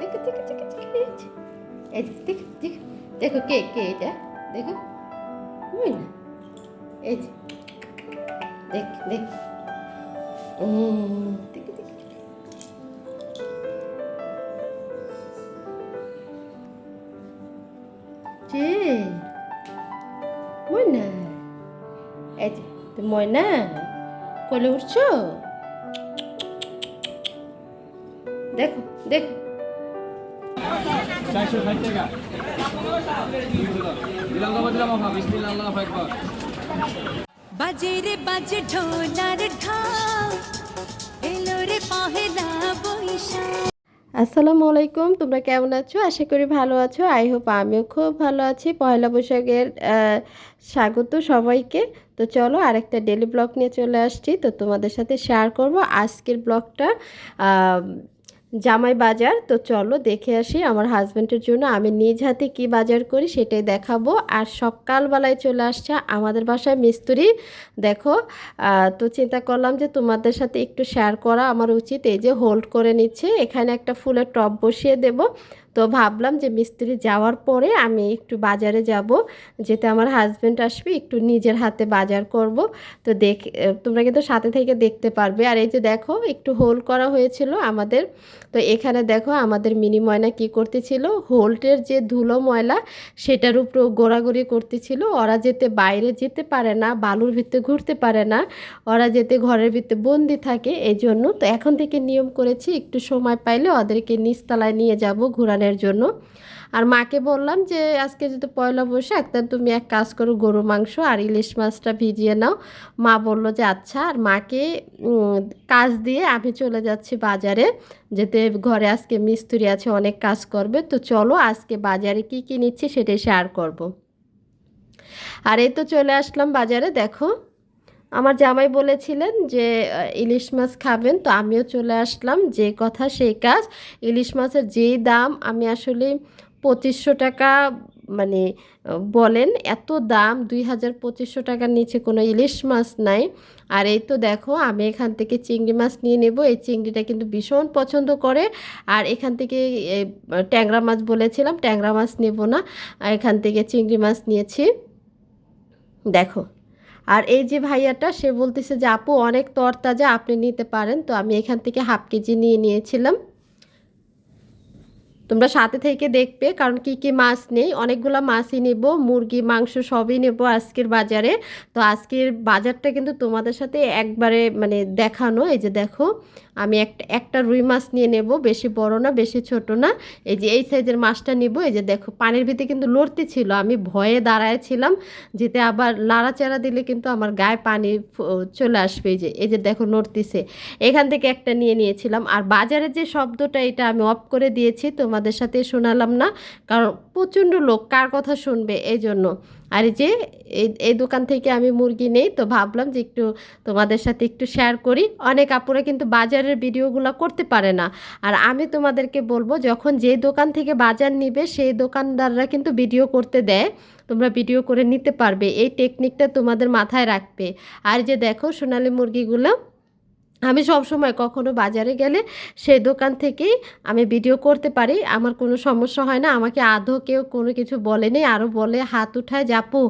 দেখো দেখো দেখো দেখো এই যে, এই যে, দেখো দেখো দেখো কে কে এটা দেখো বুঝলি না এই যে দেখ দেখ উম, দেখো দেখো যে ময়না এই যে তুমি ময়না কোলে উঠছো দেখো দেখো। চারশো ষাট টাকা দিলাম তো দিলাম আপনার বিসমিল্লাহ আল্লাহ একবার বাজে রে বাজে ঢোলার ঢাক এলো রে পহেলা বৈশাখ। আসসালামু আলাইকুম তোমরা কেমন আছো? আশা করি ভালো আছো। আই হোপ আমিও খুব ভালো আছি। পয়লা বৈশাখের স্বাগত সবাইকে। তো চলো আরেকটা ডেলি ব্লগ নিয়ে চলে আসছি। তো তোমাদের সাথে শেয়ার করব আজকের ব্লগটা জামাই বাজার, তো চলো দেখে আসি আমার হাজব্যান্ডের জন্য আমি নিজ হাতে কী বাজার করি সেটাই দেখাবো। আর সকালবেলায় চলে আসছে আমাদের বাসায় মিস্ত্রি। দেখো তো চিন্তা করলাম যে তোমাদের সাথে একটু শেয়ার করা আমার উচিত। এই যে হোল্ড করে নিচ্ছে, এখানে একটা ফুলের টপ বসিয়ে দেব। তো ভাবলাম যে মিস্ত্রি যাওয়ার পরে আমি একটু বাজারে যাব। যেতে আমার হাজব্যান্ড আসবে, একটু নিজের হাতে বাজার করব। তো দেখ তোমরা কিন্তু সাথে থেকে দেখতে পারবে। আর এই যে দেখো, একটু হোল করা হয়েছিল আমাদের। তো এখানে দেখো আমাদের মিনি ময়না কী করতেছিল? হোল্টের যে ধুলো ময়লা, সেটার উপর গোড়াগড়ি করতেছিল। ওরা যেতে বাইরে যেতে পারে না, বালুর ভিতরে ঘুরতে পারে না। ওরা যেতে ঘরের ভিতরে বন্দি থাকে এই জন্য তো এখন থেকে নিয়ম করেছি, একটু সময় পাইলে ওদেরকে নিচতলায় নিয়ে যাব ঘোরানোর জন্য। আর মাকে বললাম যে, আজকে যদি পয়লা বৈশাখ তা তুমি এক কাজ করো, গরু, মাংস আর ইলিশ মাছটা ভিজিয়ে নাও। মা বলল যে আচ্ছা। আর মাকে কাজ দিয়ে আমি চলে যাচ্ছি বাজারে। যেতে ঘরে আজকে মিস্ত্রি আছে, অনেক কাজ করবে। তো চলো, আজকে বাজারে কি কি নিচ্ছি সেটাই শেয়ার করব। আর এই তো চলে আসলাম বাজারে, দেখো। আমার জামাই বলেছিলেন যে ইলিশ মাছ খাবেন। তো আমিও চলে আসলাম। যে কথা সেই কাজ। ইলিশ মাছের যেই দাম আমি আসলে পঁচিশশো টাকা মানে বলেন, এত দাম, দুই হাজার পঁচিশশো টাকার নিচে কোনো ইলিশ মাছ নাই। আর এই তো দেখো, আমি এখান থেকে চিংড়ি মাছ নিয়ে নেব। এই চিংড়িটা কিন্তু ভীষণ পছন্দ করে। আর এখান থেকে ট্যাংরা মাছ বলেছিলাম, ট্যাংরা মাছ নেব না। এখান থেকে চিংড়ি মাছ নিয়েছি। দেখো। আর এই যে ভাইয়াটা, সে বলতেছে যে, আপু, অনেক তরতাজা আপনি নিতে পারেন। তো আমি এখান থেকে হাফ কেজি নিয়ে নিয়েছিলাম। তোমরা সাথে থেকে দেখবে, কারণ কি কি মাছ নেই? অনেকগুলো মাছই নেব, মুরগি, মাংস সবই নেব আজকের বাজারে। তো আজকের বাজারটা কিন্তু তোমাদের সাথে একবারে মানে দেখানো। এই যে দেখো, আমি একটা একটা রুই মাছ নিয়ে নেব, বেশি বড় না, বেশি ছোট না। এই যে এই সাইজের মাছটা নিব। এই যে দেখো, পানির ভিতরে কিন্তু লড়তে ছিল, আমি ভয়ে দাঁড়ায় ছিলাম, যেতে আবার লাড়াচাড়া দিলে কিন্তু আমার গায়ে পানি চলে আসবে। এই যে এই যে দেখো নড়তিছে। এখান থেকে একটা নিয়ে নিয়েছিলাম। আর বাজারের যে শব্দটা, এটা আমি অফ করে দিয়েছি তোমাদের সাথে শোনালাম না, কারণ প্রচণ্ড লোক, কার কথা শুনবে এই জন্য আর যে, এই দোকান থেকে আমি মুরগি নেই, তো ভাবলাম যে একটু তোমাদের সাথে একটু শেয়ার করি। অনেক আপুরা কিন্তু বাজারের ভিডিওগুলো করতে পারে না। আর আমি তোমাদেরকে বলব, যখন যে দোকান থেকে বাজার নিবে, সেই দোকানদাররা কিন্তু ভিডিও করতে দেয়। তোমরা ভিডিও করে নিতে পারবে, এই টেকনিকটা তোমাদের মাথায় রাখবে। আর যে দেখো সোনালি মুরগিগুলো আমি সব সময় কখনো বাজারে গেলে সেই দোকান থেকেই আমি ভিডিও করতে পারি। আমার কোনো সমস্যা হয় না। আমাকে আদৌ কেউ কোনো কিছু বলেনি। আরও বলে, হাত উঠায় যাপু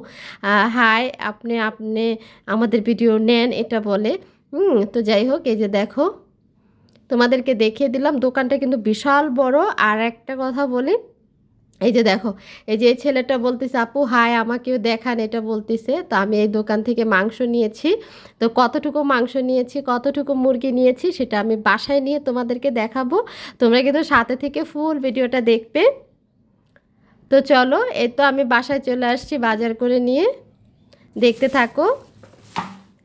হাই, আপনি আপনি আমাদের ভিডিও নেন। এটা বলে। হুম, তো যাই হোক, এই যে দেখো, তোমাদেরকে দেখিয়ে দিলাম। দোকানটা কিন্তু বিশাল বড়। আর একটা কথা বলি এই যে দেখো, এই যে ছেলেটা বলতেছে, আপু, হাই, আমাকেও দেখান। এটা বলতেছে, তো আমি এই দোকান থেকে মাংস নিয়েছি। তো কতটুকু মাংস নিয়েছি, কতটুকু মুরগি নিয়েছি, সেটা আমি বাসায় নিয়ে তোমাদেরকে দেখাবো। তোমরা কিন্তু সাথে থেকে ফুল ভিডিওটা দেখবে। তো চলো, এই তো আমি বাসায় চলে আসছি বাজার করে নিয়ে। দেখতে থাকো।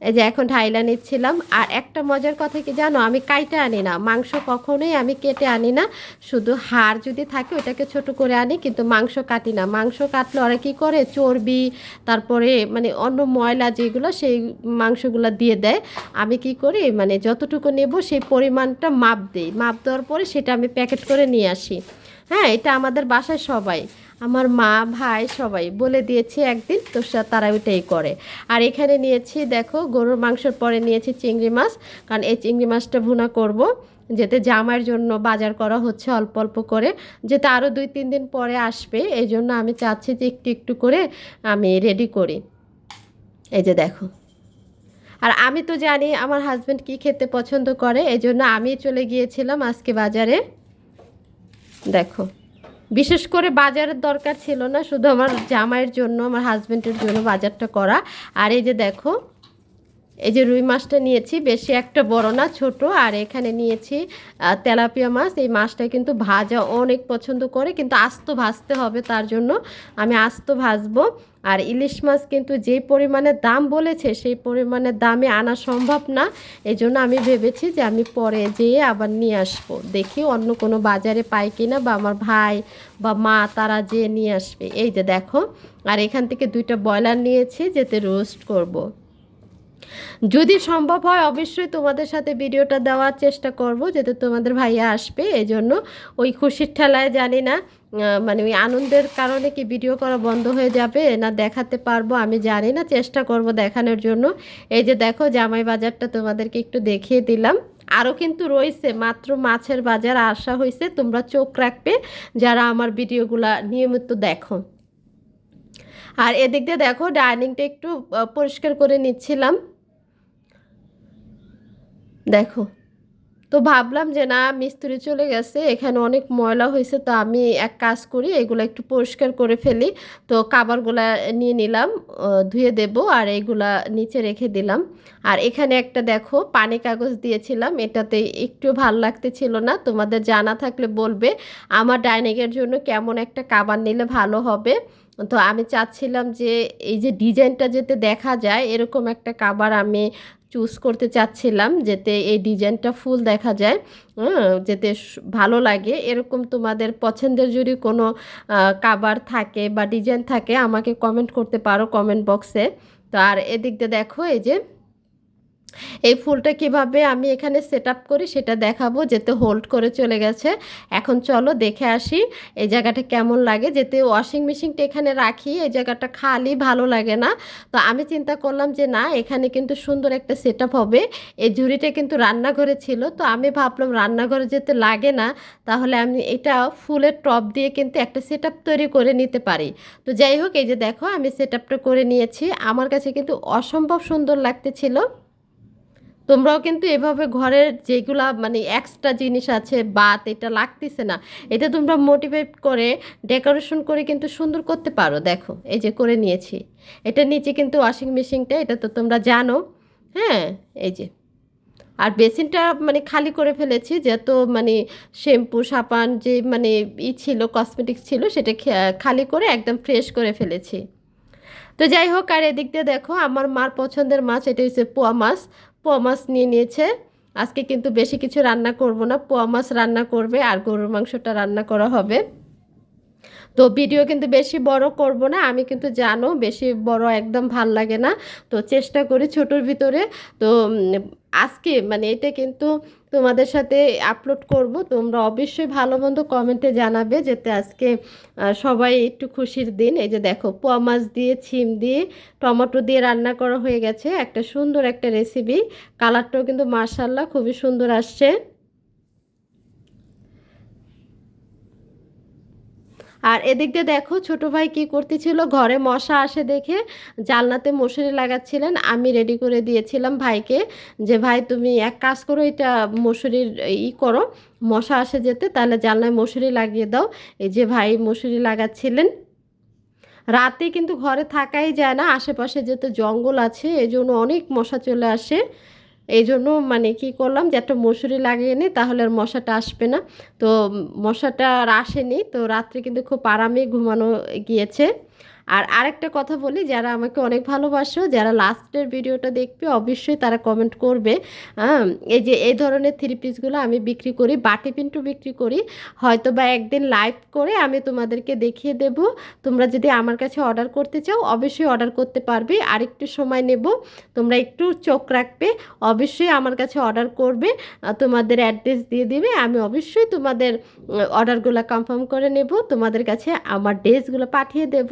এই যে এখন ঢাইলা নিচ্ছিলাম আর একটা মজার কথা কি জানো? আমি কাইটা আনি না, মাংস কখনোই আমি কেটে আনি না। শুধু হাড় যদি থাকে ওটাকে ছোট করে আনি, কিন্তু মাংস কাটি না। মাংস কাটলে ওরা কী করে? চর্বি, তারপরে মানে অন্য ময়লা যেগুলো, সেই মাংসগুলো দিয়ে দেয়। আমি কি করি? মানে যতটুকু নেব সেই পরিমাণটা মাপ দিই। মাপ দেওয়ার পরে সেটা আমি প্যাকেট করে নিয়ে আসি। হ্যাঁ এটা আমাদের বাসায় সবাই। আমার মা, ভাই সবাই বলে দিয়েছে একদিন তো তারা ওইটাই করে। আর এখানে নিয়েছি, দেখো, গরুর মাংসর পরে নিয়েছি চিংড়ি মাছ, কারণ এই চিংড়ি মাছটা ভুনা করব। যেতে জামার জন্য বাজার করা হচ্ছে অল্প অল্প করে। যেতে আরও দুই, তিন দিন পরে আসবে, এই জন্য আমি চাচ্ছি যে একটু একটু করে আমি রেডি করি। এই যে দেখো। আর আমি তো জানি আমার হাজব্যান্ড কি খেতে পছন্দ করে, এই জন্য আমি চলে গিয়েছিলাম আজকে বাজারে। দেখো। বিশেষ করে বাজারের দরকার ছিল না, শুধু আমার জামাইয়ের জন্য, আমার হাজব্যান্ডের জন্য বাজারটা করা। আর এই যে দেখো এই যে রুই মাছটা নিয়েছি, বেশি একটা বড় না, ছোট। আর এখানে নিয়েছি তেলাপিয়া মাছ। এই মাছটা কিন্তু ভাজা অনেক পছন্দ করে, কিন্তু আস্ত ভাজতে হবে তার জন্য। আমি আস্ত ভাজবো। আর ইলিশ মাছ কিন্তু যে পরিমাণে দাম বলেছে, সেই পরিমাণে দামে আনা সম্ভব না। এই জন্য আমি ভেবেছি যে আমি পরে যেয়ে আবার নিয়ে আসব। দেখি অন্য কোনো বাজারে পাই কিনা, বা আমার ভাই বা মা তারা যেয়ে নিয়ে আসবে। এই যে দেখো, আর এখান থেকে দুইটা ব্রয়লার নিয়েছি, যেতে রোস্ট করব। যদি সম্ভব হয়, অবশ্যই তোমাদের সাথে ভিডিওটা দেওয়ার চেষ্টা করব, যাতে তোমাদের ভাইয়া আসবে এই জন্য ওই খুশির ঠেলায় জানি না মানে ওই আনন্দের কারণে কি ভিডিও করা বন্ধ হয়ে যাবে না দেখাতে পারব, আমি জানি না, চেষ্টা করব দেখানোর জন্য। এই যে দেখো, জামাই বাজারটা তোমাদেরকে একটু দেখিয়ে দিলাম। আরও কিন্তু রয়েছে, মাত্র মাছের বাজার আসা হয়েছে, তোমরা চোখ রাখবে যারা আমার ভিডিওগুলা নিয়মিত দেখো। আর এদিক দিয়ে দেখো, ডাইনিংটা একটু পরিষ্কার করে নিচ্ছিলাম। দেখো। তো ভাবলাম যে, না, মিস্ত্রি চলে গেছে, এখানে অনেক ময়লা হয়েছে, তো আমি এক কাজ করি, এগুলো একটু পরিষ্কার করে ফেলি। তো কাবারগুলা নিয়ে নিলাম ধুয়ে দেব আর এইগুলা নিচে রেখে দিলাম। আর এখানে একটা দেখো, পানি কাগজ দিয়েছিলাম, এটাতে একটু ভালো লাগতেছিল না, তোমাদের জানা থাকলে বলবে, আমার ডাইনিংয়ের জন্য কেমন একটা কাবার নিলে ভালো হবে? তো আমি চাচ্ছিলাম যে, এই যে ডিজাইনটা যাতে দেখা যায়, এরকম একটা কাবার আমি চুজ করতে চাচ্ছিলাম যেতে এই ডিজাইনটা ফুল দেখা যায় যেতে যাতে ভালো লাগে। এরকম তোমাদের পছন্দের যদি কোনো কাবার থাকে বা ডিজাইন থাকে আমাকে কমেন্ট করতে পারো কমেন্ট বক্সে তো আর এদিক দিয়ে দেখো এই যে এই ফুলটা কীভাবে আমি এখানে সেট আপ করি সেটা দেখাবো, যেতে হোল্ড করে চলে গেছে। এখন চলো দেখে আসি এই জায়গাটা কেমন লাগে। যেতে ওয়াশিং মেশিনটা এখানে রাখি, এই জায়গাটা খালি ভালো লাগে না। তো আমি চিন্তা করলাম যে না, এখানে কিন্তু সুন্দর একটা সেট হবে। এই ঝুড়িটা কিন্তু রান্নাঘরে ছিল, তো আমি ভাবলাম রান্নাঘরে যেতে লাগে না, তাহলে আমি এটা ফুলের টপ দিয়ে কিন্তু একটা সেট তৈরি করে নিতে পারি। তো যাই হোক, এই যে দেখো, আমি সেট করে নিয়েছি। আমার কাছে কিন্তু অসম্ভব সুন্দর লাগতেছিল। তোমরাও কিন্তু এভাবে ঘরের যেগুলা মানে এক্সট্রা জিনিস আছে, বাত, এটা লাগতেছে না। এটা তোমরা মোটিভেট করে ডেকোরেশন করে কিন্তু সুন্দর করতে পারো, দেখো, এই যে করে নিয়েছি। এটা নিচে কিন্তু ওয়াশিং মেশিনটা এটা তো তোমরা জানো। হ্যাঁ এই যে। আর বেসিনটা মানে খালি করে ফেলেছি, যত মানে শ্যাম্পু, সাবান, যে মানে ই ছিল কসমেটিক্স ছিল, সেটা খালি করে একদম ফ্রেশ করে ফেলেছি। তো যাই হোক, আর এদিক দিয়ে দেখো, আমার মার পছন্দের মাছ, এটা হচ্ছে পোয়া মাছ। পোয়া মাছ নিয়ে নিয়েছে। আজকে কিন্তু বেশি কিছু রান্না করব না। পোয়া মাছ রান্না করবে আর গরুর মাংসটা রান্না করা হবে। তো ভিডিও কিন্তু বেশি বড় করব না, আমি কিন্তু জানো বেশি বড় একদম ভালো লাগে না। তো চেষ্টা করি ছোটোর ভিতরে। তো আজকে মানে এটা কিন্তু তোমাদের সাথে আপলোড করব। তোমরা অবশ্যই ভালো মন্দ কমেন্টে জানাবে যাতে আজকে সবাই একটু খুশির দিন। এই যে দেখো, পোয়া মাছ দিয়ে, ছিম দিয়ে, টমেটো দিয়ে রান্না করা হয়ে গেছে। একটা সুন্দর একটা রেসিপি কালারটাও কিন্তু মার্শাল্লাহ খুবই সুন্দর আসছে। আর এদিক দিয়ে দেখো, ছোট ভাই কি করতেছিল? ঘরে মশা আসে দেখে জালনাতে মশারি লাগাচ্ছিলেন। আমি রেডি করে দিয়েছিলাম ভাইকে যে, ভাই, তুমি এক কাজ করো, এটা মশারির ই করো, মশা আসে যেতে, তাহলে জানলায় মশারি লাগিয়ে দাও। এই যে ভাই মশারি লাগাচ্ছিলেন। রাতে কিন্তু ঘরে থাকাই যায় না, আশেপাশে যেহেতু জঙ্গল আছে এই জন্য অনেক মশা চলে আসে। এই জন্য মানে কি করলাম যে একটা মশুরি লাগিয়ে নিই তাহলে আর মশাটা আসবে না। তো মশাটা আর আসেনি, তো রাত্রে কিন্তু খুব আরামে ঘুমানো গিয়েছে। আর আরেকটা কথা বলি, যারা আমাকে অনেক ভালোবাসো, যারা লাস্টের ভিডিওটা দেখবে, অবশ্যই তারা কমেন্ট করবে হ্যাঁ এই যে এই ধরনের থ্রি পিসগুলো আমি বিক্রি করি, বাটি পিন্টু বিক্রি করি হয়তো বা একদিন লাইভ করে আমি তোমাদেরকে দেখিয়ে দেব। তোমরা যদি আমার কাছে অর্ডার করতে চাও, অবশ্যই অর্ডার করতে পারবে আর একটু সময় নেব, তোমরা একটু চোখ রাখবে, অবশ্যই আমার কাছে অর্ডার করবে তোমাদের অ্যাড্রেস দিয়ে দিবে, আমি অবশ্যই তোমাদের অর্ডারগুলো কনফার্ম করে নেব, তোমাদের কাছে আমার ড্রেসগুলো পাঠিয়ে দেব।